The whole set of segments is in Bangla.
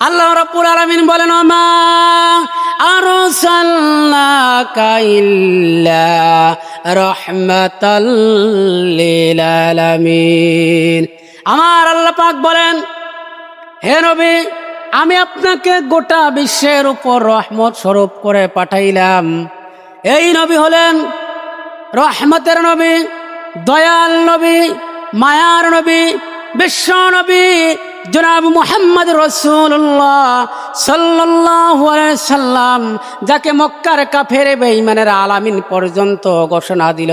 আল্লাহ রাব্বুল আলামিন বলেন মা আরসালনাকা ইল্লা রাহমাতাল লিল আলামিন। আমার আল্লাহ পাক বলেন, হে নবী, আমি আপনাকে গোটা বিশ্বের উপর রহমত স্বরূপ করে পাঠাইলাম। এই নবী হলেন রহমতের নবী, দয়াল নবী, মায়ার নবী, বিশ্ব নবী জনাব মুহাম্মদ রসুল্লাহ সাল্লাহ সাল্লাম, যাকে মক্কার কাফের বেঈমানের আলামিন পর্যন্ত ঘোষণা দিল।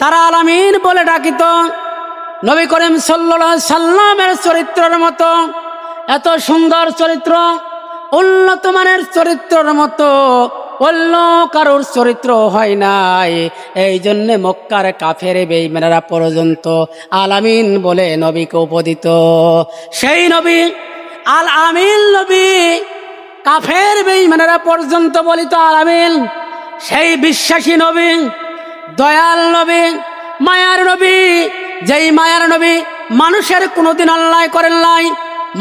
তারা আলামিন বলে ডাকিত, নবী করিম সাল্লাহ সাল্লামের চরিত্রের মতো, এত সুন্দর চরিত্র উন্নত মানের চরিত্রের মতো অন্য কারোর চরিত্র হয় নাই। এই জন্যে মক্কার কাফের বেইমেনারা পর্যন্ত আলামিন বলে নবীকে উপদিত। সেই নবী আল আমিন নবী, কাফের বেইমেনারা পর্যন্ত বলিত আলামিন সেই বিশ্বাসী নবী, দয়াল নবী, মায়ার নবী, যেই মায়ার নবী মানুষের কোনোদিন অন্যায় করেন নাই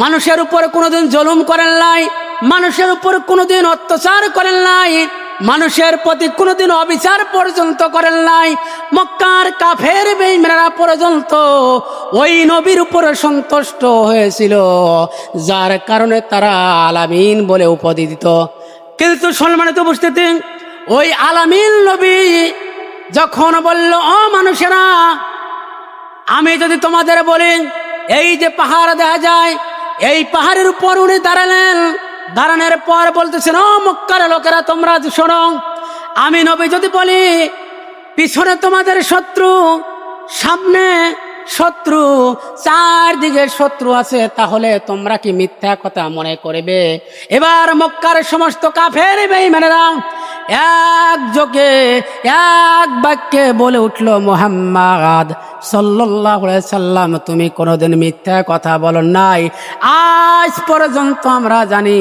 মানুষের উপর কোনোদিন জুলুম করেন নাই, মানুষের উপর কোনোদিন অত্যাচার করেন নাই, মানুষের প্রতি কোনোদিন অবিচার পর্যন্ত করেন নাই, মক্কার কাফের বেইমেরা পর্যন্ত ওই নবীর উপরে সন্তুষ্ট হয়েছিল, যার কারণে তারা আলামিন বলে উপাধি দিত। কিন্তু সম্মানিত উপস্থিতি, ওই আলামিন নবী যখন বলল, ও মানুষেরা, আমি যদি তোমাদের বলি, এই যে পাহাড় দেখা যায় এই পাহাড়ের উপর উনি দাঁড়ালেন। দাঁড়ানোর পর বলতেছেন, ও মক্কার লোকেরা, তোমরা শোনো, আমি নবী যদি বলি, পিছনে তোমাদের শত্রু, সামনে শত্রু, চারদিকে শত্রু আছে, তাহলে তোমরা কি মিথ্যা কথা মনে করবে? এবার মক্কার সমস্ত কাফের বেঈমানেরা এক যোগে, এক বাক্যে বলে উঠল মোহাম্মদ সাল্লাম, তুমি কোনোদিন মিথ্যা কথা বলো নাই। আজ পর্যন্ত আমরা জানি,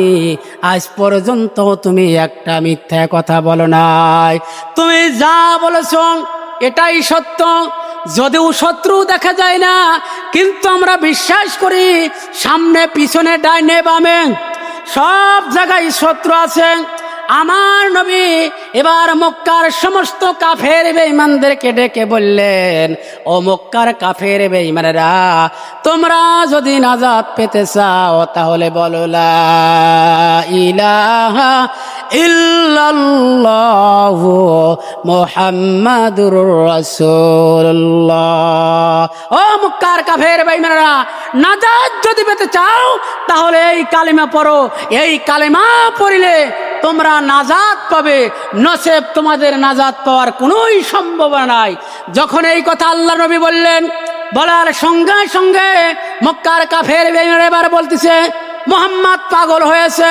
আজ পর্যন্ত তুমি একটা মিথ্যা কথা বলো নাই। তুমি যা বলেছ, এটাই সত্য। যদিও শত্রু দেখা যায় না, কিন্তু আমরা বিশ্বাস করি, সামনে, পিছনে, ডাইনে, বামে, সব জায়গায় শত্রু আছে। আমার নবী এবার মক্কার সমস্ত কাফের বেঈমানদেরকে ডেকে বললেন, ও মক্কার কাফের বেঈমানেরা, তোমরা যদি নাজাদ পেতে চাও তাহলে বলো লা ইলাহা ইল্লাল্লাহ মুহাম্মাদুর রাসূলুল্লাহ। ও মক্কার কাফের বেঈমানেরা নাজাদ যদি পেতে চাও তাহলে এই কালিমা পড়ো, এই কালিমা পড়িলে তোমরা নাজাদ পাবে। নসেব তোমাদের নাজাদ পাওয়ার কোনোই সম্ভাবনা নাই। যখন এই কথা আল্লাহ নবী বললেন, বলার সঙ্গে সঙ্গে মক্কার কাফের এবার বলতেছে, মোহাম্মদ পাগল হয়েছে।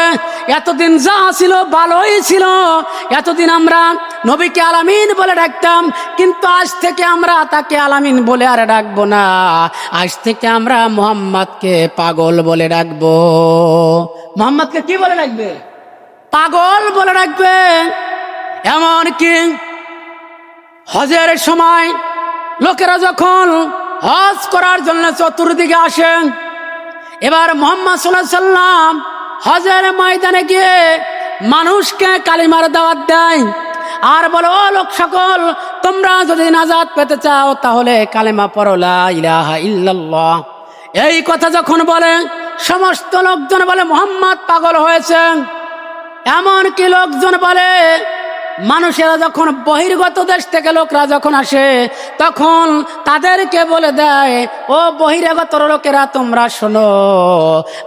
এতদিন যা ছিল ভালোই ছিল। এতদিন আমরা নবীকে আলামিন বলে ডাকতাম, কিন্তু আজ থেকে আমরা তাকে আলামিন বলে আর ডাকবো না। আজ থেকে আমরা মোহাম্মদকে পাগল বলে ডাকবো। মোহাম্মদকে কি বলে ডাকবে? পাগল বলে ডাকবে এমন কি হজের সময় লোকেরা যখন হজ করার জন্য চতুর্দিকে আসেন, এবার মোহাম্মদ সাল্লাম হজের ময়দানে গিয়ে মানুষকে কালিমার দাওয়াত দেয় আর বলো, ও লোক সকল, তোমরা যদি নাজাদ পেতে চাও, তাহলে কালেমা পড়লা ইলাহা ইল্লাল্লাহ। এই কথা যখন বলে, সমস্ত লোকজন বলে, মোহাম্মদ পাগল হয়েছে এমন কি লোকজন বলে, মানুষেরা যখন বহির্গত দেশ থেকে লোকরা যখন আসে, তখন তাদেরকে বলে দেয়, ও বহিরাগত লোকেরা, তোমরা শোনো,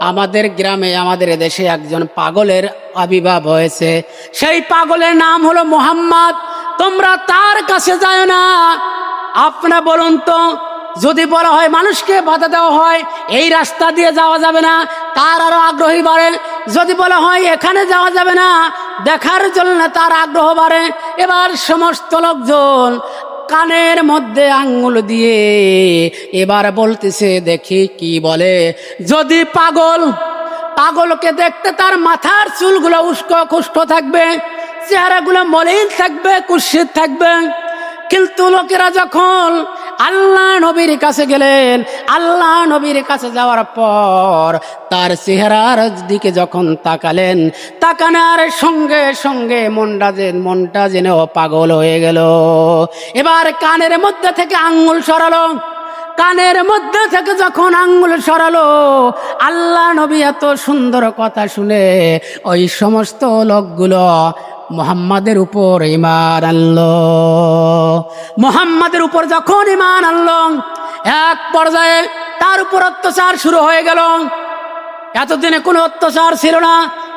আমাদের গ্রামে, আমাদের দেশে একজন পাগলের আবির্ভাব হয়েছে। সেই পাগলের নাম হলো মোহাম্মদ। তোমরা তার কাছে যায় না। আপনারা বলুন তো যদি বলা হয় মানুষকে বাধা দেওয়া হয়, এই রাস্তা দিয়ে যাওয়া যাবে না, তার আরও আগ্রহী বাড়ে যদি বলা হয় এখানে যাওয়া যাবে না, দেখার জন্য তার আগ্রহ বাড়ে। এবার সমস্ত লোকজন কানের মধ্যে আঙ্গুল দিয়ে এবার বলতেছে, দেখি কি বলে। যদি পাগল, পাগলকে দেখতে তার মাথার চুলগুলো উস্ক কুষ্ঠ থাকবে, চেহারাগুলো মলিন থাকবে, কুৎসিত থাকবে। কিন্তু লোকেরা যখন আল্লাহ নবীর কাছে গেলেন। আল্লাহ নবীর কাছে যাওয়ার পর তার চেহারার দিকে যখন তাকালেন, তাকানার সঙ্গে সঙ্গে মনটা যে মনটা যেন পাগল হয়ে গেল। এবার কানের মধ্যে থেকে আঙ্গুল সরালো। কানের মধ্যে থেকে যখন আঙ্গুল সরালো, আল্লাহ নবী এত সুন্দর কথা শুনে ওই সমস্ত লোকগুলো মোহাম্মদের উপর ইমান আনলো। মোহাম্মদের উপর যখন ইমান আনলো, এক পর্যায়ে তার উপর অত্যাচার শুরু হয়ে গেল। এতদিনে কোনো অত্যাচার ছিল না।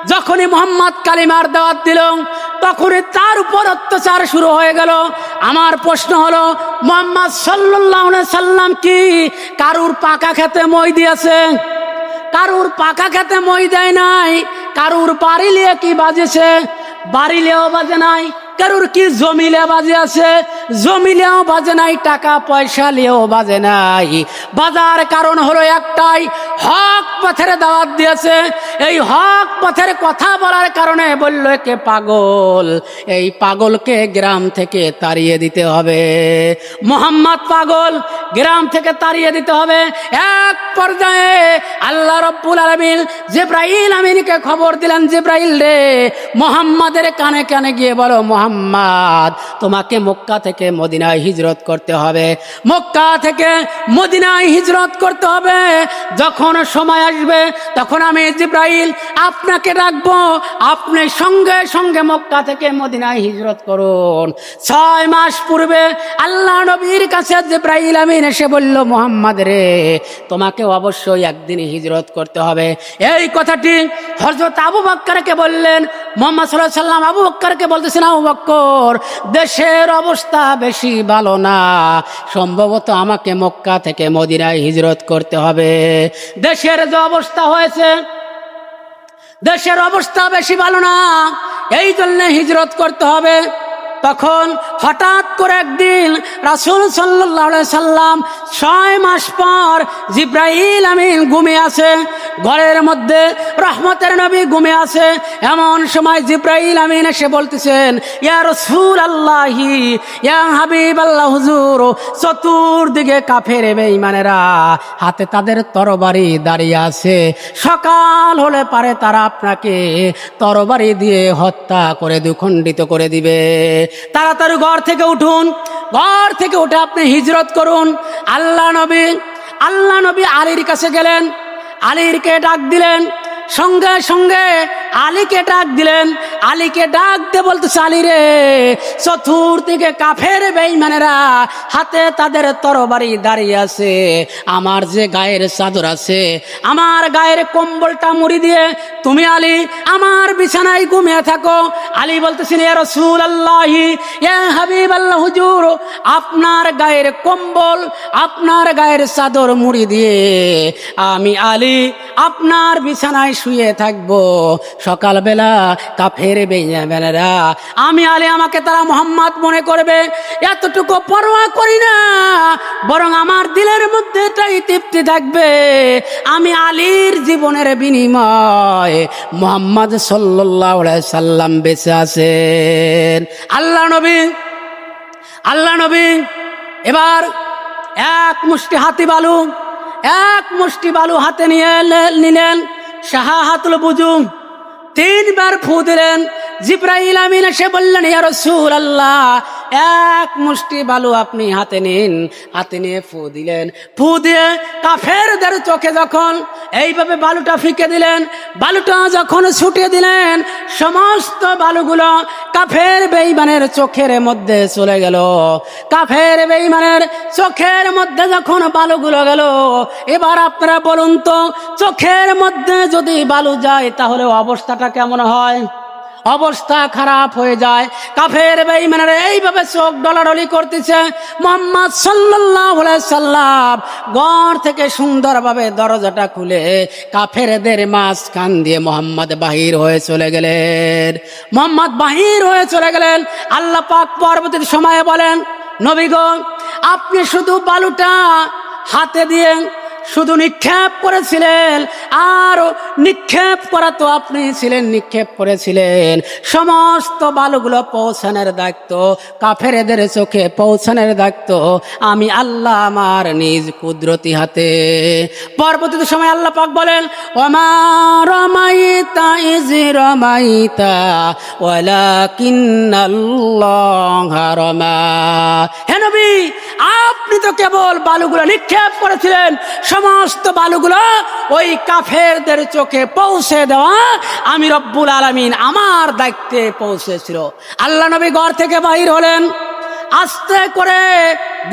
যখনই মোহাম্মদ কালিমার দাওয়াত দিল, তখনই তার উপর অত্যাচার শুরু হয়ে গেল। আমার প্রশ্ন হলো, মোহাম্মদ সাল্লাহ সাল্লাম কি কারুর পাকা খেতে মই দিয়েছে? কারুর পাকা খেতে মই দেয় নাই? কারুর বাড়ি লিয়ে কি বাজেছে? বাড়ি লিয়েও বাজে নাই, কারুর কি জমিলে বাজে আছে? জমিলেও বাজে নাই, টাকা পয়সা লিয়েও বাজে নাই। বাজার কারণ হলো একটাই হক পথের দাওয়াত দিয়েছে। এই হক পথের কথা বলার কারণে বলল কে পাগল, এই পাগলকে গ্রাম থেকে তাড়িয়ে দিতে হবে। মোহাম্মদ পাগল, গ্রাম থেকে তাড়িয়ে দিতে হবে। এক পর্যায়ে আল্লাহ রব্বুল আলমিন জিব্রাইল আমিনকে খবর দিলেন, জিব্রাইল রে, মোহাম্মদের কানে কানে গিয়ে বলো, মোহাম্মদ, তোমাকে মক্কা থেকে মদিনায় হিজরত করতে হবে। মক্কা থেকে মদিনায় হিজরত করতে হবে। যখন সময় আসবে, তখন আমি জিব্রাইল আপনাকে রাখব আপনি সঙ্গে সঙ্গে মক্কা থেকে মদিনায় হিজরত করুন। ছয় মাস পূর্বে আল্লাহ নবীর কাছে জিব্রাইল আমিন এসে বলল, মোহাম্মদ রে, তোমাকে অবশ্যই একদিন হিজরত করতে হবে। এই কথাটি হজরত আবু বাক্কারকে বললেন মোহাম্মদ সাল্লাহ সাল্লাম আবু বক্করকে বলতেছেন, আবু বক্কর, দেশের অবস্থা বেশি ভালো না। সম্ভবত আমাকে মক্কা থেকে মদিনায় হিজরত করতে হবে। দেশের যে অবস্থা হয়েছে, দেশের অবস্থা বেশি ভালো না। এই জন্য হিজরত করতে হবে। তখন হঠাৎ করে একদিন রাসুল সাল্লাম ছয় মাস পর জিব্রাইল আমিন ঘুমে আছে, ঘরের মধ্যে রহমতের নবী ঘুমে আছে। এমন সময় জিব্রাইল আমিন এসে বলতেছেন, ইয়া রসুল আল্লাহি ইয়া হাবিব আল্লাহ হুজুর, চতুর্দিকে কাফের বেঈমানেরা হাতে তাদের তরবারি দাঁড়িয়ে আছে। সকাল হলে পারে তারা আপনাকে তরবারি দিয়ে হত্যা করে দুখণ্ডিত করে দিবে। তাড়াতাড়ি ঘর থেকে উঠুন। ঘর থেকে উঠে আপনি হিজরত করুন। আল্লাহ নবী আল্লাহ নবী আলীর কাছে গেলেন। আলীরকে ডাক দিলেন, সঙ্গে সঙ্গে আলীকে ডাক দিলেন, আলীকে ডাক দিয়ে বলতেছে, আলী রে, চতুর্দিকে কাফের বেইমানেরা হাতে তাদের তরবারি দাঁড়িয়ে আছে। আমার যে গায়ের চাদর আছে, আমার গায়ের কম্বলটা মুড়ি দিয়ে তুমি আলী, আমার বিছানায় ঘুমিয়ে থাকো। আলী বলতেছেন ইয়া রসুল আল্লাহি এ হাবিব আল্লাহ হুজুর, আপনার গায়ের কম্বল, আপনার গায়ের চাদর মুড়ি দিয়ে আমি আলী, আপনার বিছানায় শুয়ে থাকব। সকালবেলা কাফের বেইমানেরা, আমি আলী আমাকে তারা মোহাম্মদ মনে করবে। এতটুকু পরোয়া করি না, বরং আমার দিলের মধ্যে এটাই তৃপ্তি থাকবে। আমি আলীর জীবনের বিনিময় মোহাম্মদ সাল্লাম বেঁচে আছেন। আল্লাহ নবী আল্লাহ নবী, এবার এক মুষ্টি হাতি বালু, এক মুষ্টি বালু হাতে নিয়ে নিলেন সাহা হাতুল বুজুম। তিনবার ফু দিলেন জিব্রাহিল আমিন এসে বললেন ইয়া রসুল আল্লাহ এক মুষ্টি বালু আপনি হাতে নিন, হাতে নিয়ে ফু দিলেন। ফু দিয়ে কাফেরদের চোখে যখন এইভাবে বালুটা ফিকে দিলেন, বালুটা যখন ছুটে দিলেন, সমস্ত বালুগুলো কাফের বেইমানের চোখের মধ্যে চলে গেল। কাফের বেইমানের চোখের মধ্যে যখন বালুগুলো গেল, এবার আপনারা বলুন তো, চোখের মধ্যে যদি বালু যায় তাহলে অবস্থাটা কেমন হয়? অবস্থা খারাপ হয়ে যায়। কাফের বেঈমানেরা এইভাবে চোখ ডলাডলি করতেছে। মোহাম্মদ সাল্লাম ঘর থেকে সুন্দরভাবে দরজাটা খুলে কাফেরদের মাঝখান দিয়ে মোহাম্মদ বাহির হয়ে চলে গেলেন। মোহাম্মদ বাহির হয়ে চলে গেলেন। আল্লাহ পাক পরবর্তী সময়ে বলেন নবীগণ আপনি শুধু বালুটা হাতে দিয়ে শুধু নিক্ষেপ করেছিলেন, আর নিক্ষেপ করা তো আপনি ছিলেন, নিক্ষেপ করেছিলেন। সমস্ত বালুগুলো পৌঁছানোর দায়িত্ব, কাফেরেদের চোখে পৌঁছানোর দায়িত্ব। আমি আল্লাহ আমার নিজ কুদরতি হাতে। পরবর্তী সময় আল্লাহ পাক বলেন, ওমা রমাইতা ইজ রমাইতা, ওয়ালাকিন্নাল্লাহ রমা। হে নবী, আপনি তো কেবল বালুগুলো নিক্ষেপ করেছিলেন সমস্ত বালুগুলো ওই কাফেরদের চোখে পৌঁছে দেওয়া আমি রব্বুল আলমিন আমার দায়িত্বে পৌঁছেছিল। আল্লাহ নবী ঘর থেকে বাহির হলেন। আস্তে করে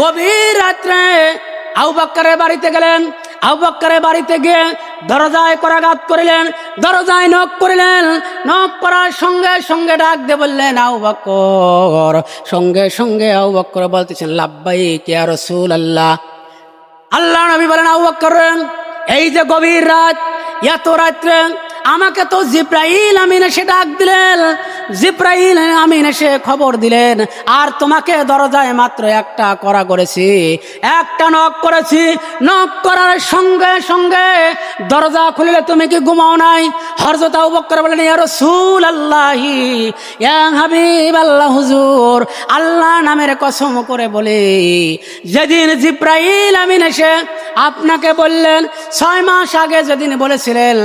গভীর রাত্রে আউ বাক্কারের বাড়িতে গেলেন। আউ বাক্কারের বাড়িতে গিয়ে দরজায় করাঘাত করিলেন, দরজায় নখ করিলেন। নখ করার সঙ্গে সঙ্গে ডাক দিয়ে বললেন আউ বাক্কর। সঙ্গে সঙ্গে আউ বাক্কর বলতেছেন লাব্বাই কে রসুল আল্লাহ আল্লাহ নবী বলেন আউ এই যে গভীর রাত এত রাত্রে আমাকে তো জিব্রাইল আমিন এসে ডাক দিলেন। জিব্রাইল আমিন এসে খবর দিলেন। আর তোমাকে দরজায় মাত্র একটা করা করেছি। একটা নক করেছি। নক করার সঙ্গে সঙ্গে দরজা খুলিলে তুমি কি ঘুমাও নাই? হরজত আবু বকর বলেন রাসূল আল্লাহি ইয়া হাবিব আল্লাহ হুজুর, আল্লাহ নামের কসম করে বলে, যেদিন জিব্রাইল আমিন এসে আপনাকে বললেন, ছয় মাস আগে যেদিন বলেছিলেন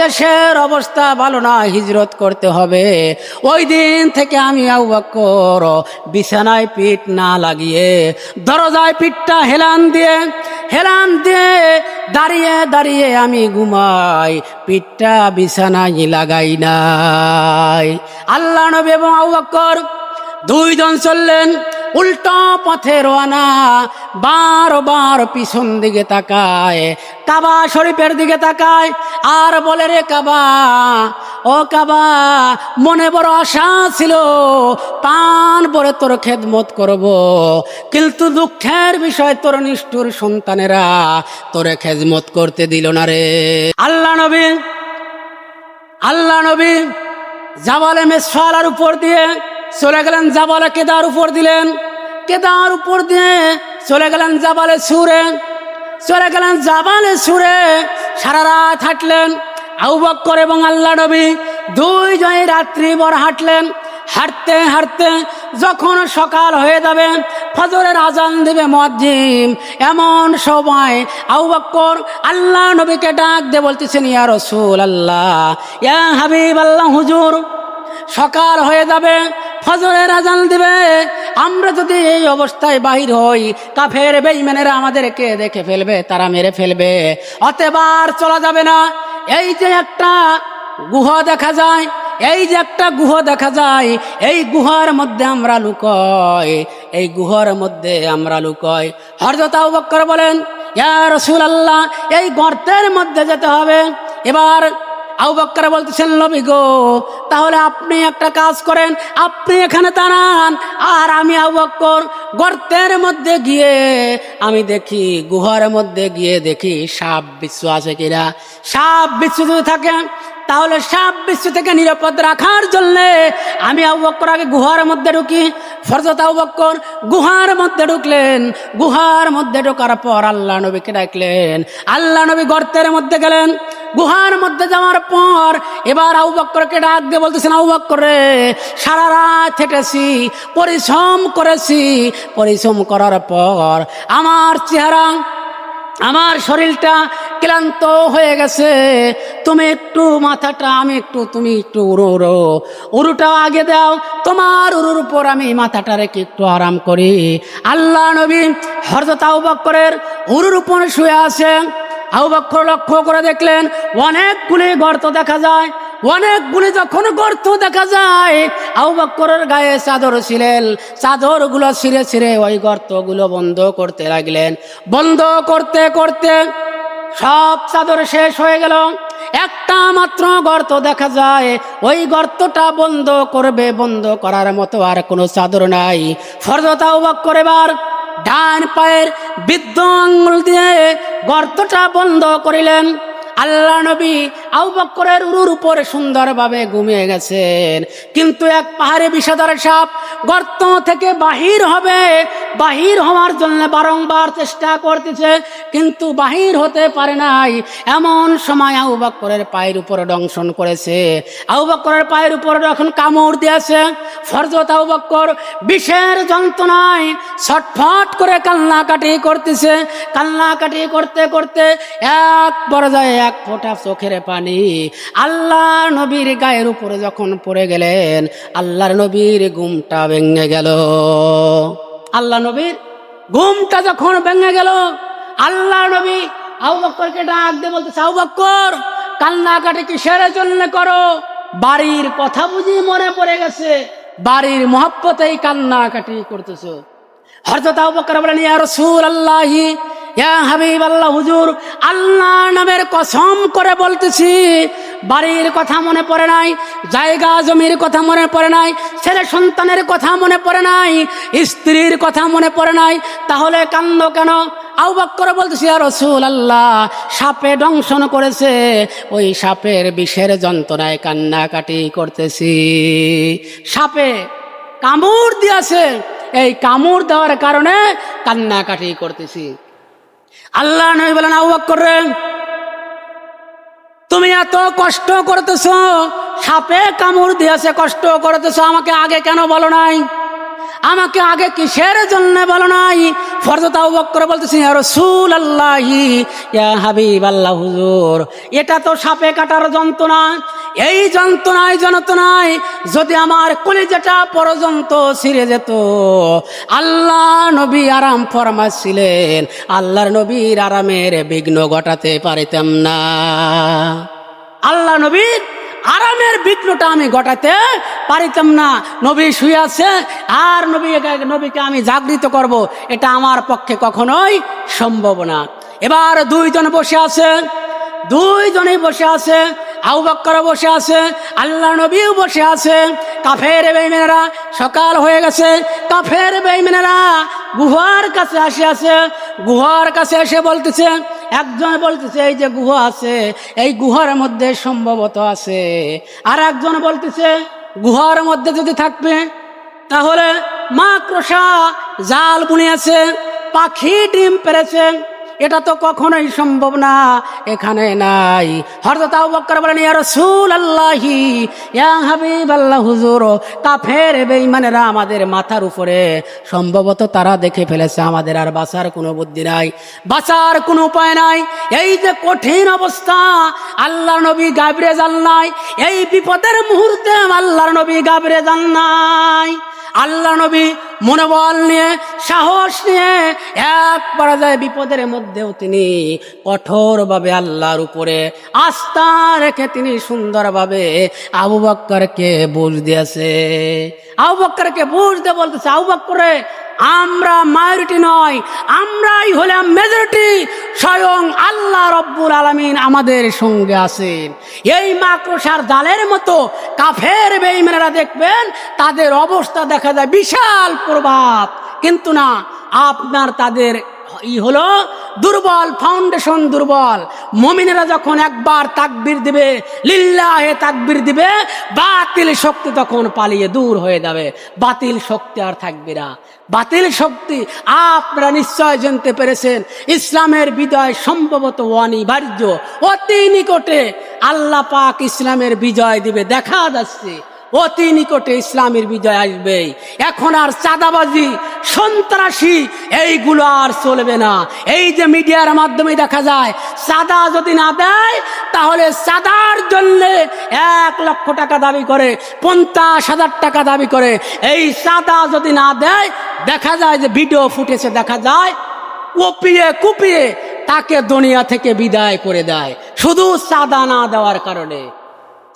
দেশের অবস্থা ভালো না, হিজরত করতে হবে। ওই দিন থেকে আমি আউবকর বিছানায় পিঠ না লাগিয়ে, দরজায় পিঠটা হেলান দিয়ে হেলান দিয়ে দাঁড়িয়ে দাঁড়িয়ে আমি ঘুমাই, পিঠটা বিছানায় লাগাই নাই। আল্লাহ নবী এবং আউবকর দুইজন চললেন উল্টো পথে রোয়ানা বার বার পিছন দিকে তাকায় কাবা শরীফের দিকে তাকায়, আর বলে, রে কাবা, ও কাবা, মনে বড় আশা ছিল পান পরে তোর খেদমত করব। কিন্তু দুঃখের বিষয় তোর নিষ্ঠুর সন্তানেরা তোরে খেদমত করতে দিল না রে। আল্লাহ নবী আল্লাহ নবী জাবালে মেসফালার উপর দিয়ে চলে গেলেন, জাবালে কেদার উপর দিলেন। কেদার উপর দিয়ে চলে গেলেন, জাবালে সুরে চলে গেলেন জাবালে সুরে। সারা রাত হাঁটলেন। আউবক্কর এবং আল্লাহ নবী দুইজনে রাত্রি ভর হাঁটলেন। হাঁটতে হাঁটতে যখন সকাল হয়ে যাবে, ফজরের আজান দিবে মজ্জিম এমন সময় আউবক্কর আল্লাহ নবীকে ডাক দিয়ে বলতেছেন, ইয়া রসুল আল্লাহ ইয়া হাবিব আল্লাহ হুজুর, সকাল হয়ে যাবে, ফজরের আজান দিবে আমরা যদি এই অবস্থায় বাহির হই তা কাফের বেইমেনেরা আমাদেরকে দেখে ফেলবে, তারা মেরে ফেলবে। অতবার চলা যাবে না। এই যে একটা গুহা দেখা যায়, এই যে একটা গুহা দেখা যায়, এই গুহার মধ্যে আমরা লুকই এই গুহার মধ্যে আমরা লুকই হরজত বক্কর বলেন, ইয়া রসুল আল্লাহ এই গর্তের মধ্যে যেতে হবে। এবার আবু বাক্কারা বলতেছেন, নবী গো, তাহলে আপনি একটা কাজ করেন, আপনি এখানে দাঁড়ান, আর আমি আউ বাক্কর গর্তের মধ্যে গিয়ে, আমি দেখি গুহার মধ্যে গিয়ে দেখি সাপ বিশ্ব আছে কিনা? সাপ বিশ্ব যদি থাকে তাহলে সাপ বিশ্ব থেকে নিরাপদ রাখার জন্য আমি আবু বক্কর আগে গুহার মধ্যে ঢুকি। ফরজত আবু বক্কর গুহার মধ্যে ঢুকলেন। গুহার মধ্যে ঢোকার পর আল্লাহ নবীকে ডাকলেন। আল্লাহ নবী গর্তের মধ্যে গেলেন। গুহার মধ্যে যাওয়ার পর এবার আবু বক্করকে ডাক দিয়ে বলতেছেন, আবু বক্কর রে, সারা রাত হেঁটেছি পরিশ্রম করেছি। পরিশ্রম করার পর আমার চেহারা আমার শরীরটা ক্লান্ত হয়ে গেছে। তুমি একটু মাথাটা, আমি একটু, তুমি একটু উড়ো উড়ো। উরুটাও আগে দাও, তোমার উরুর উপর আমি মাথাটা রেখে একটু আরাম করি। আল্লাহ নবী হরজত আউবাক্করের বক্করের উরুর উপর শুয়ে আছে। আবু বক্কর লক্ষ্য করে দেখলেন, অনেকগুলি গর্ত দেখা যায়। অনেকগুলি যখন গর্ত দেখা যায়, আবু বক্করের গায়ে চাদর ছিলেন। চাদরগুলো ছিঁড়ে ছিঁড়ে ওই গর্তগুলো বন্ধ করতে লাগলেন। বন্ধ করতে করতে সব চাদর শেষ হয়ে গেল। একটা মাত্র গর্ত দেখা যায়, ওই গর্তটা বন্ধ করবে, বন্ধ করার মতো আর কোনো চাদর নাই। ফরজতা উবাক করে বার ডান পায়ের বৃদ্ধ আঙ্গুল দিয়ে গর্তটা বন্ধ করিলেন। আল্লাহ নবী আউ উরুর উপরে সুন্দরভাবে ঘুমিয়ে গেছেন। কিন্তু এক পাহাড়ে বিষাদার সাপ গর্ত থেকে বাহির হবে, বাহির হওয়ার জন্য বারংবার চেষ্টা করতেছে, কিন্তু বাহির হতে পারে নাই। এমন সময় আউ পায়ের উপরে দংশন করেছে। আউ পায়ের উপরে যখন কামড় দিয়েছে, ফরজত আউ বক্কর বিষের যন্ত্রণায় ছটফট করে কান্নাকাটি করতেছে। কান্নাকাটি করতে করতে এক পর্যায়ে এক ফোঁটা চোখের পানি আল্লাহ নবীর গায়ের উপরে যখন পড়ে গেলেন, আল্লাহর নবীর ঘুমটা ভেঙে গেল। আল্লাহ নবীর ঘুমটা যখন ভেঙে গেল, আল্লাহ নবী আউ বক্করকে ডাক দিয়ে বলতেছে আউ বক্কর, কান্নাকাটি কিসের জন্য করো? বাড়ির কথা বুঝি মনে পড়ে গেছে। বাড়ির মহব্বতেই কান্নাকাটি করতেছো। হরজত আবু বকর বলেন ইয়া রাসূল আল্লাহি হাবিব আল্লাহ হুজুর আল্লাহ নামের কসম করে বলতেছি, বাড়ির কথা মনে পড়ে নাই, জায়গা জমির কথা মনে পড়ে নাই, ছেলে সন্তানের কথা মনে পড়ে নাই, স্ত্রীর কথা মনে পড়ে নাই, তাহলে কান্দ কেন? আউ করে বলতেছি আর রসুল আল্লাহ সাপে দংশন করেছে, ওই সাপের বিষের যন্ত্রণায় কান্নাকাটি করতেছি। সাপে কামড় দিয়েছে, এই কামড় দেওয়ার কারণে কান্নাকাটি করতেছি। আল্লাহ নবী বলেন আহ্বাক করেন তুমি এত কষ্ট করতেছ, সাপে কামড় দিয়েছে, কষ্ট করতেছ, আমাকে আগে কেন বলো নাই? আমাকে আগে কিসের জন্য বলো নাই? ফরজত বলতেছি রাসূল আল্লাহি হাবিব আল্লাহ হুজুর। এটা তো সাপে কাটার যন্ত্রণা। এই যন্ত্রণায় যন্ত্রণায় যদি আমার কলিজাটা পর্যন্ত ছিঁড়ে যেত আল্লাহ নবী আরাম ফরমাচ্ছিলেন আল্লাহর নবীর আরামের বিঘ্ন ঘটাতে পারিতাম না। আল্লাহ নবীর আরামের বিঘ্নটা আমি ঘটাতে পারিতাম না। নবী শুয়ে আছে, আর নবী নবীকে আমি জাগৃত করব, এটা আমার পক্ষে কখনোই সম্ভব না। এবার দুইজন বসে আছে, দুইজনেই বসে আছে আউ বক্কর বসে আছে আল্লাহ নবীও বসে আছে। কাফের বেইমেনেরা সকাল হয়ে গেছে, কাফের বেইমেনেরা গুহার কাছে আসে আছে, গুহার কাছে এসে বলতেছে একজন বলতেছে, এই যে গুহা আছে, এই গুহার মধ্যে সম্ভবত আছে। আর একজন বলতেছে, গুহার মধ্যে যদি থাকবে, তাহলে মাকড়সা জাল বুনিয়েছে পাখি ডিম পেরেছে এটা তো কখনোই সম্ভব না, এখানে নাই। হরদত আবু বকর বলেন, ইয়া রাসূলুল্লাহি, ইয়া হাবিবাল্লাহ, হুজুর, কাফের বেঈমানেরা আমাদের মাথার উপরে, সম্ভবত তারা দেখে ফেলেছে আমাদের আর বাঁচার কোনো বুদ্ধি নাই, বাঁচার কোনো উপায় নাই। এই যে কঠিন অবস্থা, আল্লাহ নবী গাবরে জান নাই, এই বিপদের মুহূর্তে আল্লাহর নবী গাবরে জান নাই। আল্লাহ নবী মনোবল নিয়ে, সাহস নিয়ে এক পরাজয় বিপদের মধ্যেও তিনি কঠোরভাবে আল্লাহর উপরে আস্থা রেখে তিনি সুন্দরভাবে আবু বক্করকে বুঝ দিয়েছে। আবু বক্করকে বুঝতে বলতেছে, আবু বক্করে আমরা মাইরিটি নয়, আমরাই হলাম মেজরিটি স্বয়ং আল্লাহ রব্বুল আলমিন আমাদের সঙ্গে আছেন। এই মাকড়সার জালের মতো কাফের বেইমেনারা দেখবেন, তাদের অবস্থা দেখা যায় বিশাল প্রভাব। কিন্তু না, আপনার তাদের ই হলো দুর্বল ফাউন্ডেশন দুর্বল। মমিনেরা যখন একবার তাকবির দিবে, লিল্লাহে তাকবির দিবে, বাতিল শক্তি তখন পালিয়ে দূর হয়ে যাবে। বাতিল শক্তি আর থাকবে না। বাতিল শক্তি আপনারা নিশ্চয় জানতে পেরেছেন, ইসলামের বিজয় সম্ভবত অনিবার্য। অতি নিকটে আল্লাহ পাক ইসলামের বিজয় দিবে, দেখা যাচ্ছে। অতি নিকটে ইসলামের বিজয় আসবে। এখন আর চাঁদাবাজি, সন্ত্রাসী, এইগুলো আর চলবে না। এই যে মিডিয়ার মাধ্যমে দেখা যায়, চাঁদা যদি না দেয়, তাহলে চাঁদার জন্য এক লক্ষ টাকা দাবি করে, পঞ্চাশ হাজার টাকা দাবি করে। এই চাঁদা যদি না দেয়, দেখা যায় যে ভিডিও ফুটেছে, দেখা যায় কপিয়ে কুপিয়ে তাকে দুনিয়া থেকে বিদায় করে দেয়। শুধু চাঁদা না দেওয়ার কারণে।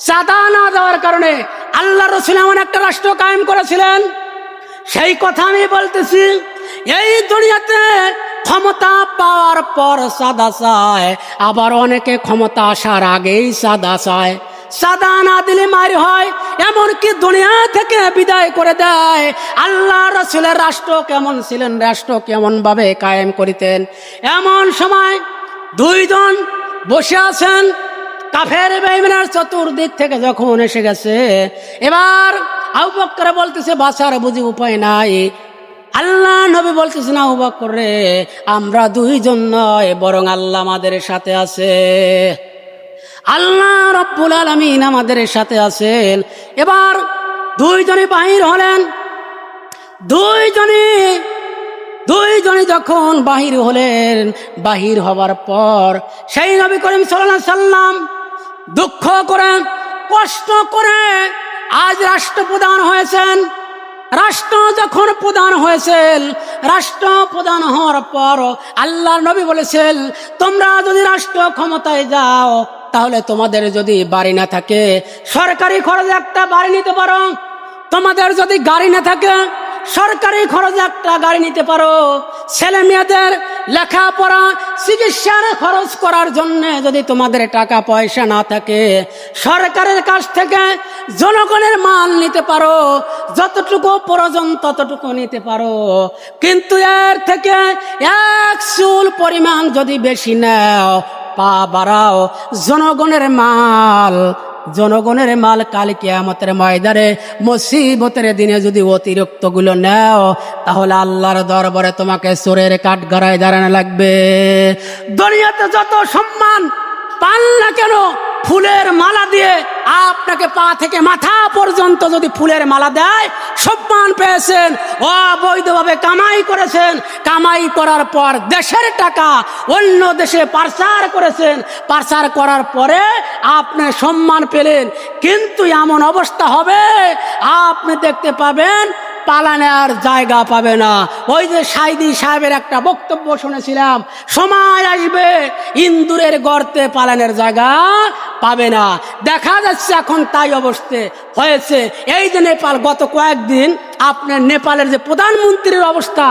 চাঁদা না দেওয়ার কারণে আল্লাহ রসুল এমন একটা রাষ্ট্র কায়েম করেছিলেন। সেই কথা আমি বলতেছি, এই দুনিয়াতে ক্ষমতা পাওয়ার পর সাদা চায়, আবার অনেকে ক্ষমতা আসার আগেই সাদা চায়। সাদা না দিলে মার হয়, এমনকি দুনিয়া থেকে বিদায় করে দেয়। আল্লাহ রসুলের রাষ্ট্র কেমন ছিলেন, রাষ্ট্র কেমন ভাবে কায়েম করিতেন? এমন সময় দুইজন বসে আছেন কাফের বেইমানের চতুর্দিক থেকে যখন এসে গেছে, এবার আবু বলতেছে বাসার বুঝি উপায় নাই। আল্লাহ নবী বলতেছে না আবু বকর রে, আমরা দুইজন নয়, বরং আল্লাহ আমাদের সাথে আছে। আল্লাহ রব্বুল আলমিন আমাদের সাথে আছেন। এবার দুইজনে বাহির হলেন। দুইজনে দুইজনে যখন বাহির হলেন, বাহির হবার পর সেই নবী করিম সাল্লাহ সাল্লাম দুঃখ করে, কষ্ট করে আজ রাষ্ট্রপ্রধান হয়েছেন। রাষ্ট্র যখন প্রধান হয়েছেন, রাষ্ট্র প্রধান হওয়ার পর আল্লাহ নবী বলেছেন, তোমরা যদি রাষ্ট্র ক্ষমতায় যাও, তাহলে তোমাদের যদি বাড়ি না থাকে, সরকারি খরচে একটা বাড়ি নিতে পারো। তোমাদের যদি গাড়ি না থাকে সরকারি খরচে একটা গাড়ি নিতে পারো। ছেলে মেয়েদের লেখাপড়া, চিকিৎসার খরচ করার জন্য যদি তোমাদের টাকা পয়সা না থাকে, সরকারের কাছ থেকে জনগণের মাল নিতে পারো, যতটুকু প্রয়োজন ততটুকু নিতে পারো। কিন্তু এর থেকে এক চুল পরিমাণ যদি বেশি নাও, পা বাড়াও, জনগণের মাল জনগণের মাল কাল কেয়ামতের ময়দারে মুসিবতের দিনে যদি অতিরিক্তগুলো নেও, তাহলে আল্লাহর দরবারে তোমাকে চোরের কাঠ গড়ায় দাঁড়ানো লাগবে। দুনিয়াতে যত সম্মান পাল না কেন ফুলের মালা দিয়ে আপনাকে পা থেকে মাথা পর্যন্ত যদি ফুলের মালা দেয়, সম্মান পেয়েছেন, অবৈধভাবে কামাই করেছেন, কামাই করার পর দেশের টাকা অন্য দেশে পাচার করেছেন পাচার করার পরে আপনি সম্মান পেলেন, কিন্তু এমন অবস্থা হবে, আপনি দেখতে পাবেন পালানোর জায়গা পাবে না। ওই যে সাইদি সাহেবের একটা বক্তব্য শুনেছিলাম, সময় আসবে, ইন্দুরের গর্তে পালানোর জায়গা পাবে না। দেখা যাচ্ছে এখন তাই অবস্থে হয়েছে। এই যে নেপাল, গত কয়েকদিন আপনার নেপালের যে প্রধানমন্ত্রীর অবস্থা,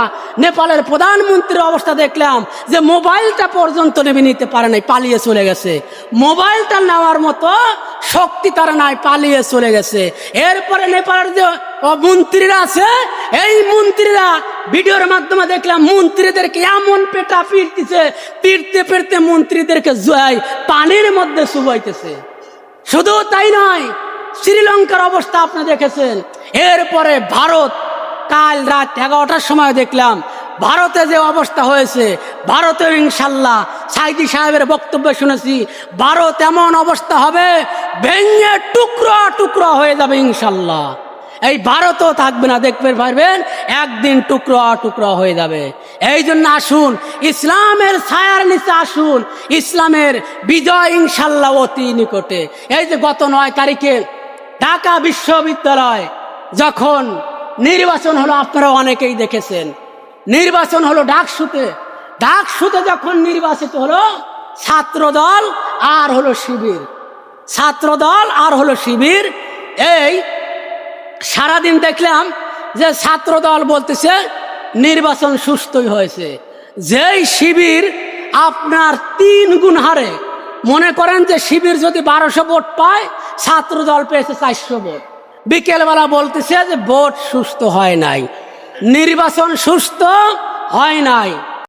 নেপালের প্রধানমন্ত্রীর অবস্থা দেখলাম যে মোবাইলটা পর্যন্ত নেবে নিতে পারে নাই, পালিয়ে চলে গেছে। মোবাইলটা নেওয়ার মতো শক্তি তার নাই, পালিয়ে চলে গেছে। এরপরে নেপালের যে মন্ত্রীরা আছে, এই মন্ত্রীরা ভিডিওর মাধ্যমে দেখলাম মন্ত্রীদেরকে এমন পেটা ফিরতেছে, ফিরতে ফিরতে মন্ত্রীদেরকে জয় পানির মধ্যে শুবাইতেছে। শুধু তাই নয়, শ্রীলঙ্কার অবস্থা আপনি দেখেছেন। এরপরে ভারত কাল রাত এগারোটার সময় দেখলাম ভারতে যে অবস্থা হয়েছে ভারতে ইনশাল্লাহ সাইদি সাহেবের বক্তব্য শুনেছি, ভারত এমন অবস্থা হবে, ভেঙে টুকরো টুকরো হয়ে যাবে ইনশাল্লাহ। এই ভারতও থাকবে না দেখতে পারবেন? একদিন টুকরো টুকরো হয়ে যাবে। এই জন্য আসুন, ইসলামের ছায়ার নিচে আসুন, ইসলামের বিজয় ইনশাল্লাহ অতি নিকটে। এই যে গত নয় তারিখে ঢাকা বিশ্ববিদ্যালয় যখন নির্বাচন হলো, আপনারা অনেকেই দেখেছেন। নির্বাচন হলো ডাকসুতে। ডাকসুতে যখন নির্বাচিত হলো, ছাত্রদল আর হলো শিবির। ছাত্রদল আর হলো শিবির। এই সারাদিন দেখলাম যে ছাত্রদল বলতেছে, নির্বাচন সুস্থই হয়েছে। যেই শিবির আপনার তিন গুণ হারে। মনে করেন যে শিবির যদি বারোশো ভোট পায়, ছাত্রদল পেয়েছে চারশো ভোট। বিকেলবেলা বলতেছে যে ভোট সুস্থ হয় নাই। নির্বাচন সুস্থ হয় নাই।